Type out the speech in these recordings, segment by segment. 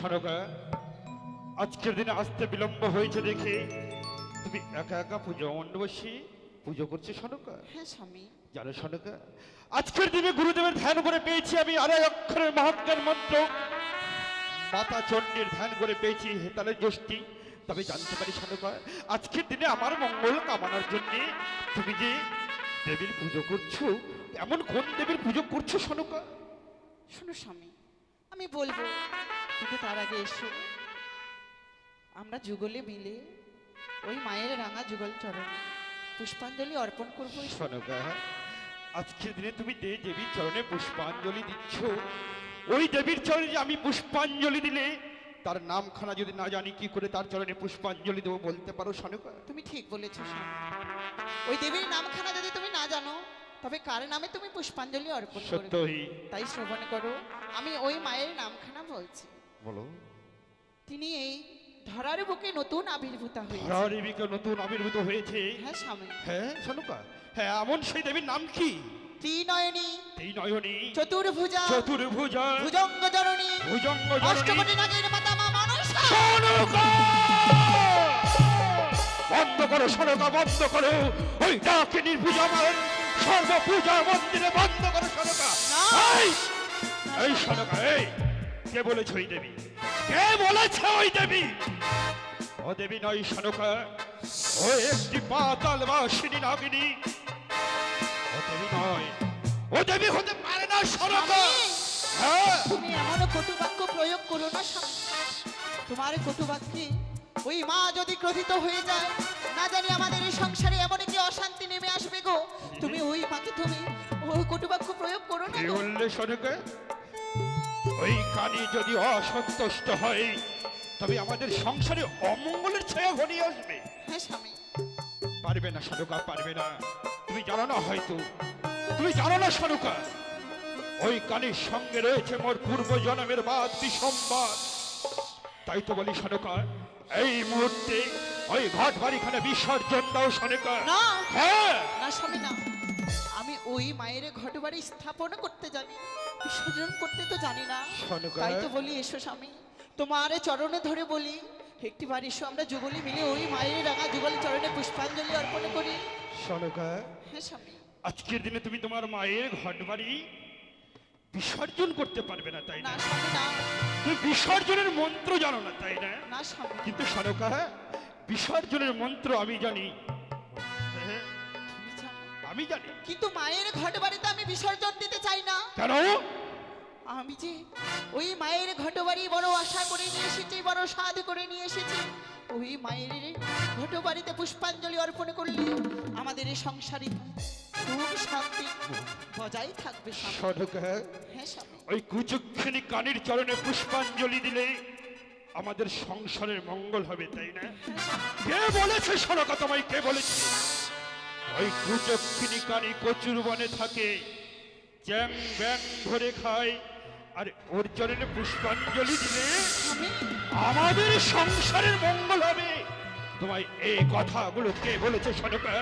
সনকা আজকের দিনে আসতে বিলম্ব হয়েছে দেখে তুমি একা একা পুজো মণ্ডবসী পুজো করছ সনকা হ্যাঁ স্বামী। জানো সনকা আজকের দিনে গুরুদেবের ধ্যান করে পেয়েছি আমি আড়াই অক্ষরের মহাজ্ঞান মন্ত্র। মাতা চণ্ডীর ধ্যান করে পেয়েছি হেতালের যষ্টি তবে জানতে পারি সনকা আজকের দিনে আমার মঙ্গল কামানোর জন্য তুমি যে দেবীর পুজো করছ এমন কোন দেবীর পুজো করছ সনকা শোনো স্বামী আমি বলব কিন্তু তার আগে এসো। আমরা যুগলে মিলে ওই মায়ের রাঙা যুগল চরণে পুষ্পাঞ্জলি অর্পণ করব। আজকের দিনে তুমি যে দেবীর চরণে পুষ্পাঞ্জলি দিচ্ছ ওই দেবীর চরণে যে আমি পুষ্পাঞ্জলি দিলে তার নামখানা যদি না জানি কি করে তার চরণে পুষ্পাঞ্জলি দেবো বলতে পারো সনকা তুমি ঠিক বলেছ ওই দেবীর নামখানা যদি তুমি না জানো তবে কার নামে তুমি পুষ্পাঞ্জলি অর্পণ করবে? সত্যই। তাই শ্রবণ করো। আমি ওই মায়ের নামখানা বলছি। বলো। তিনি এই ধরার বুকে নতুন আবির্ভূত হয়েছে। নতুন আবির্ভূত হয়েছে? হ্যাঁ স্বামী। হ্যাঁ সনকা। হ্যাঁ এমন সেই দেবীর নাম কি? ত্রিনয়নী। এই নয়নী চতুর্ভুজা। চতুর্ভুজা। ভুজঙ্গ জননী ভুজঙ্গ অষ্টকোটি নাগের মাতা মা মনসা। বন্ধ করো সনকা বন্ধ করো। ওই ডাকিনীর পূজা মান সর্বপূজা মন্দিরে বন্ধ করো সনকা এই সনকা এই। কে বলেছে ওই দেবী? কে বলেছে ওই দেবী? ও দেবী নয় সনকা ও একটি পাতাল বাসিনী নাগিনী। ও দেবী নয় ও দেবী হতে পারে না সনকা হ্যাঁ। তুমি এমন কটু বাক্য প্রয়োগ করো না তোমার কটু বাক্যে ওই মা যদি ক্রোধিত হয়ে যায় না জানি আমাদের এই সংসারে এমন কি অশান্তি নেমে আসবে গো। তুমি ওই মাকে তুমি ওই কটু বাক্য প্রয়োগ করো না কি বললে সনকা ওই কানি যদি অসন্তুষ্ট হয় তবে আমাদের সংসারে অমঙ্গলের ছায়া ঘনিয়ে আসবে। হ্যাঁ স্বামী। পারবে না সনুকা পারবে না। তুমি জানো না হয়তো। তুমি জানো না সনুকা ওই কানির সঙ্গে রয়েছে মোর পূর্ব জন্মের বাদ বিসম্বাদ তাই তো বলি সনুকা এই মুহূর্তে ওই ঘট বাড়িখানে বিসর্জন দাও সনুকা না। হ্যাঁ। না স্বামী না। আমি ওই মায়ের ঘট বাড়ি স্থাপন করতে জানি। বিসর্জন করতে তো জানি না। সনুকা তাই তো বলি এসো স্বামী। তোমার চরণে ধরে বলি একটি বার এসো আমরা যুগলি মিলে ওই মায়ের রাঙা যুগল চরণে পুষ্পাঞ্জলি অর্পণ করি। সনুকা হ্যাঁ স্বামী। আজকের দিনে তুমি তোমার মায়ের ঘট বাড়ি বিসর্জন করতে পারবে না তাই না? না স্বামী না। তুমি বিসর্জনের মন্ত্র জানো না তাই না? কিন্তু সনকা বিসর্জনের মন্ত্র আমি জানি। হ্যাঁ, আমি জানি। কিন্তু মায়ের ঘট বাড়িতে আমি বিসর্জন দিতে চাই না। কেন? আমি যে ওই মায়ের ঘট বাড়ি বড় আশা করে নিয়ে এসেছি বড় সাধ করে নিয়ে এসেছি ওই মায়ের ঘট বাড়িতে পুষ্পাঞ্জলি অর্পণ করলে আমাদের এই সংসারে সুখ শান্তি বজায় থাকবে স্বামী। হ্যাঁ? ওই কুচক্ষিনী কানির চরণে পুষ্পাঞ্জলি দিলে আমাদের সংসারের মঙ্গল হবে তাই না? কে বলেছে সনকা তোমায়? কে বলেছে? ওই কুচক্ষিনী কানি কচুর বনে থাকে চ্যাং ব্যাং ধরে খায় আর ওর চরণে পুষ্পাঞ্জলি দিলে আমাদের সংসারের মঙ্গল হবে। তোমায় এই কথাগুলো কে বলেছে সনকা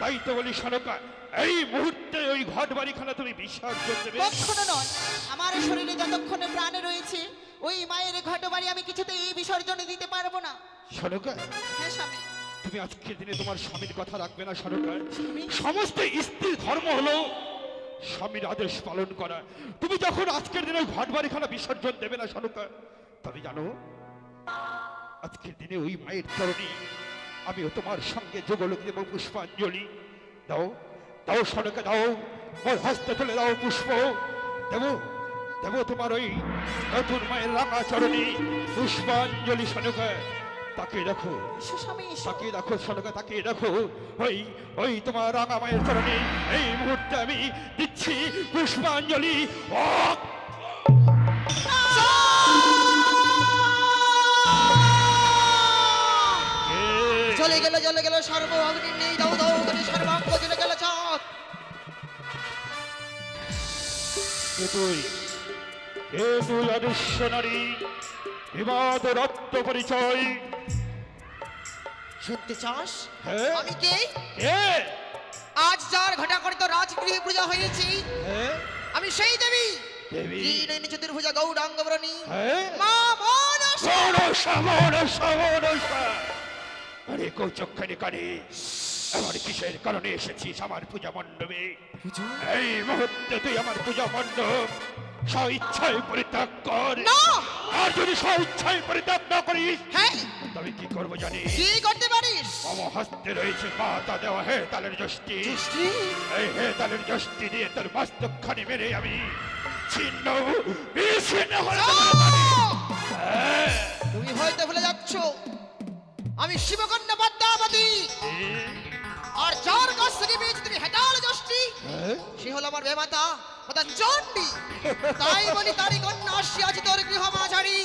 তাই তো বলি সনকা এই মুহূর্তে ওই ঘট বাড়িখানা তুমি বিসর্জন দেবে কখনো নয়। আমার শরীরে যতক্ষণে প্রাণে রয়েছে ওই মায়ের ঘট বাড়ি আমি কিছুতে এই বিসর্জনে দিতে পারব না। সনকা হ্যাঁ স্বামী। তুমি আজকের দিনে তোমার স্বামীর কথা রাখবে না স্বামী। সমস্ত স্ত্রীর ধর্ম হলো স্বামীর আদেশ পালন করা। তুমি যখন আজকের দিনে ওই ঘট বাড়িখানা বিসর্জন দেবে না সনকা তবে জানো আজকের দিনে ওই মায়ের চরণে আমিও তোমার সঙ্গে যোগলোক দেব পুষ্পাঞ্জলি দাও। দাও সনকা দাও ওর হস্তে তুলে দাও পুষ্প। দেবো দেবো তোমার ওই নতুন মায়ের রাঙা চরণে পুষ্পাঞ্জলি সনকা। তাকে দেখো তাকিয়ে দেখো সনকা তাকিয়ে দেখো ওই ওই তোমার রাঙা মায়ের চরণে। এই মুহূর্তে আমি দিচ্ছি পুষ্পাঞ্জলি। ও চলে গেল চলে গেল সর্ব অগ্নি নেই দাও দাও কে তুই। কে তুই অদৃশ্য নারী বিবাদ রক্ত পরিচয়। শুনতে চাস? আমি কে? কে? আজ যার ঘটা করে তো রাজগৃহে পূজা হয়েছি হ্যাঁ আমি সেই দেবী। দেবী? চতুর্ভুজা হ্যাঁ মা মন মনসা। মনসা মনসা মনসা। আরে কৌচক্ষণে কানে। আমার কিসের কারণে এসেছিস আমার পূজা মণ্ডপে? এই মুহূর্তে তুই আমার পূজা মণ্ডপ স্ব ইচ্ছায় পরিত্যাগ কর। না! আর যদি স্ব ইচ্ছায় পরিত্যাগ না করিস হ্যাঁ তবে কি করব জানিস কি করতে পারিস? মম হস্তে রয়েছে পাতা দেওয়া হে তালের যষ্টি। এই হে তালের যষ্টি দিয়ে তোর বাস্তবখানি মেরে আমি ছিন্ন বিচ্ছিন্ন হয়ে। হ্যাঁ। তুমি হয়তো ভুলে যাচ্ছ আমি শিবকন্যা পদ্মাবতী। আর যার কাছ থেকে পেয়েছি তুমি হেটাল যষ্টি। হ্যাঁ? সে হলো আমার বেমাতা মাতা চণ্ডী তাই বলি তারি কন্যা আসিয়াছি তোর গৃহ মাঝারি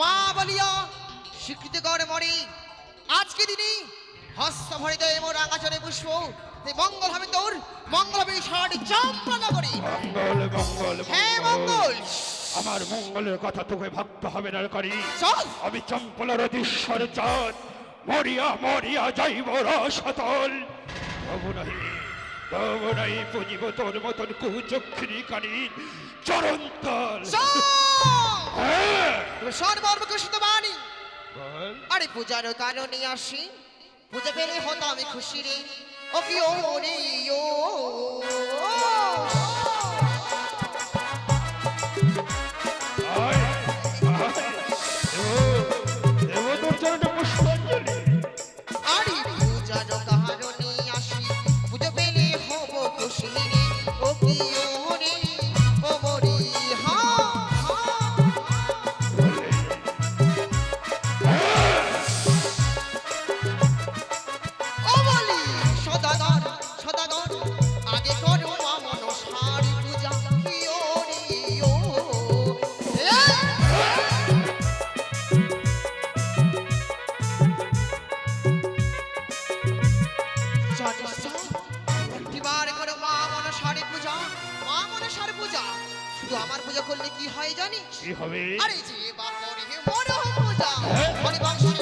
মা বলিয়া স্বীকৃতি কর মরি। আজকে দিনই হস্ত ভরিত এমন রাঙাচরে পুষ্প মঙ্গল হবে তোর মঙ্গল হবে ষাট চাম্পনা করি মঙ্গল মঙ্গল হ্যাঁ মঙ্গল। আমার মঙ্গলের কথা তোকে ভাবতে হবে না করি চল। আমি চম্পলার অধীশ্বর চাঁদ। মরিয়া মরিয়া যাইব রসতল তবু নাহি তবু নাই পুজিব তোর মতন কুচক্ষিণী কানীর চরন্তল চল! হ্যাঁ। সর্বর্বকৃষ্ণ বাণী। আরে পূজার কারণে আসি পূজা পেলে হতো আমি খুশি রে। ও কি ও রে ও। শুধু আমার পূজা করলে কি হয় জানিস? কি হবে? আরে যে বাপরে হে মনে পূজা। মনে বংশে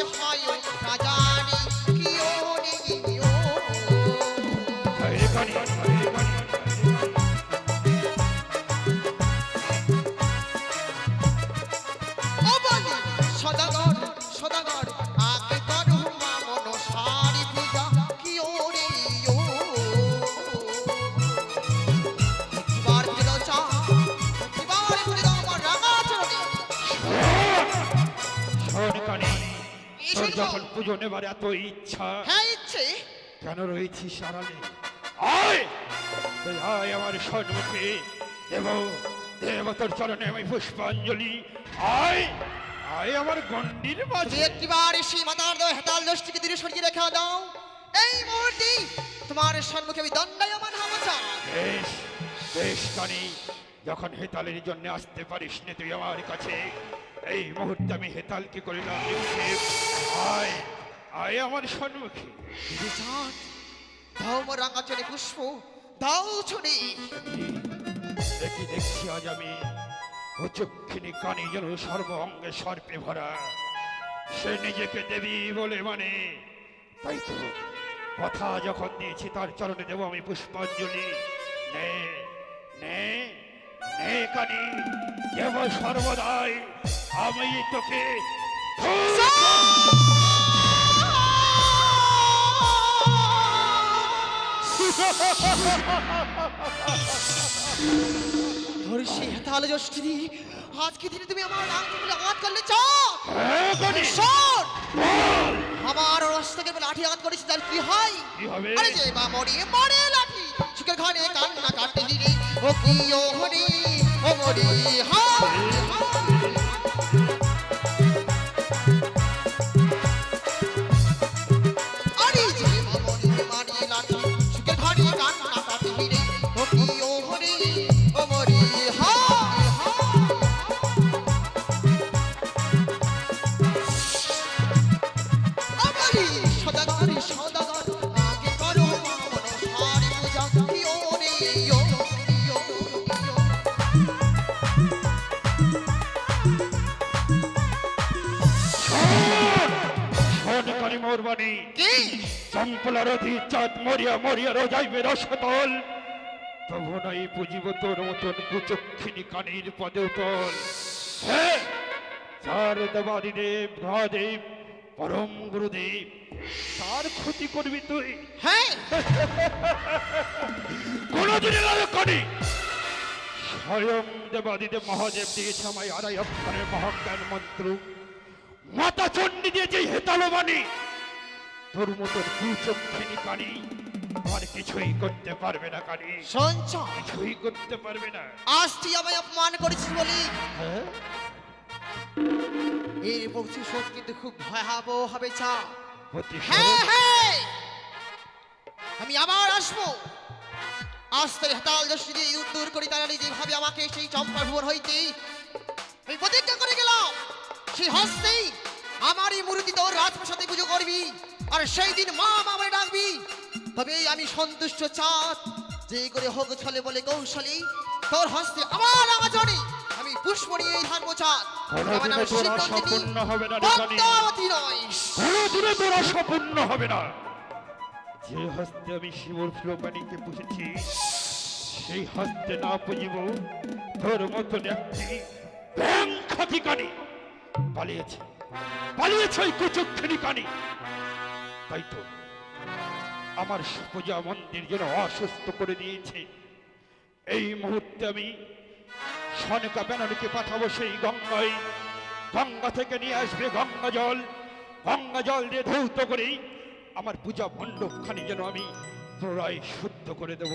যখন পুজো নেবার এত ইচ্ছা হ্যাঁ ইচ্ছে। কেন রয়েছিস আড়ালে আয়! আমার সম্মুখে দেব দেব তোর চরণে আমি পুষ্পাঞ্জলি। আয়! আয় আমার গণ্ডির তুমি মাঝে একটিবার সেই মাতার দেওয়া হেতাল দোষটিকে দূরে সরিয়ে রেখে দাও। এই মুহূর্তে তোমার সম্মুখে আমি দণ্ডায়মান হব চাই বেশ বেশ কানি যখন হেতালের জন্য আসতে পারিস না তুই আমার কাছে এই মুহূর্তে আমি হেতালকে করিলাম। আয় আয় আমার সম্মুখে মোর রাঙাচরে পুষ্প দাও ছড়ি দেখি দেখছি আজ আমি ও চক্ষিণী কানি যেন সর্ব অঙ্গে সর্পে ভরা। সে নিজেকে দেবী বলে মানে। তাই তো কথা যখন দিয়েছি তার চরণে দেব আমি পুষ্পাঞ্জলি। নে নে নে কানি দেব সর্বদাই আমি তোকে ধর্ষি আজকে দিনে তুমি আমার নাম আঘাত করলে হ্যাঁ, বল। আমার রাস্তাকে লাঠি আঘাত করেছি তার কি হয়? কি হবে? আরে যে বা মরে মরে লাঠি। সুখের ঘরে কান্না কাটতে দিলে ও কি ও অধি চাঁদ মরিয়া মরিয়া রোজাইবে রসতল তবু নাই পুজিব তোর মতন কুচক্ষিণী কানির পদে উতল। হ্যাঁ যার দেবাদিদেব মহাদেব পরম গুরুদেব তার ক্ষতি করবি তুই। হ্যাঁ কোনদিনে করি। স্বয়ং দেবাদিদেব মহাদেব দিয়েছে আমায় আড়াই অক্ষরের মহাজ্ঞান মন্ত্র। মাতা চণ্ডী দিয়েছে হেতালো বাণী তোর মতন কুচক্ষিনী কানি আর কিছুই করতে পারবে না কানি সঞ্চয়। কিছুই করতে পারবে না। আজ তুই আমায় অপমান করেছিস বলি। হ্যাঁ? এর প্রতিশোধ কিন্তু খুব ভয়াবহ হবে চা। হ্যাঁ হ্যাঁ। আমি আবার আসব। আজ তাই হাতাল দৃষ্টি দিয়ে দূর করি তারা যেভাবে আমাকে সেই চম্পা ভুবন হইতে। আমি প্রতিজ্ঞা করে গেলাম সেই হস্তেই আমারই মূর্তি তোর রাজপ্রাসাদে পুজো করবি। আর সেই দিন মা মামে ডাকবি। তবে আমি সন্তুষ্ট চাঁদ। যে করে হোক ছলে বলে কৌশলী তোর হস্তে আমার আওয়াজনে আমি পুষ্প নিয়ে থাকব চাঁদ। আমার নাম কোনোদিনে তোর আশা শিবনন্দিনী, পূর্ণ হবে না তোর আশা পূর্ণ হবে না। যে হস্তে আমি শিবর ফ্লোপানিকে পুষেছি সেই হস্তে না পুজিব তোর পালিয়েছে। পালিয়েছে ওই তাই তো আমার পূজা মন্দির যেন অসুস্থ করে দিয়েছে। এই মুহূর্তে আমি সনকা ব্যানারকে পাঠাবো সেই গঙ্গায়। গঙ্গা থেকে নিয়ে আসবে গঙ্গা জল। গঙ্গা জল দিয়ে ধৌত করেই আমার পূজা মণ্ডপখানি যেন আমি পুনরায় শুদ্ধ করে দেব।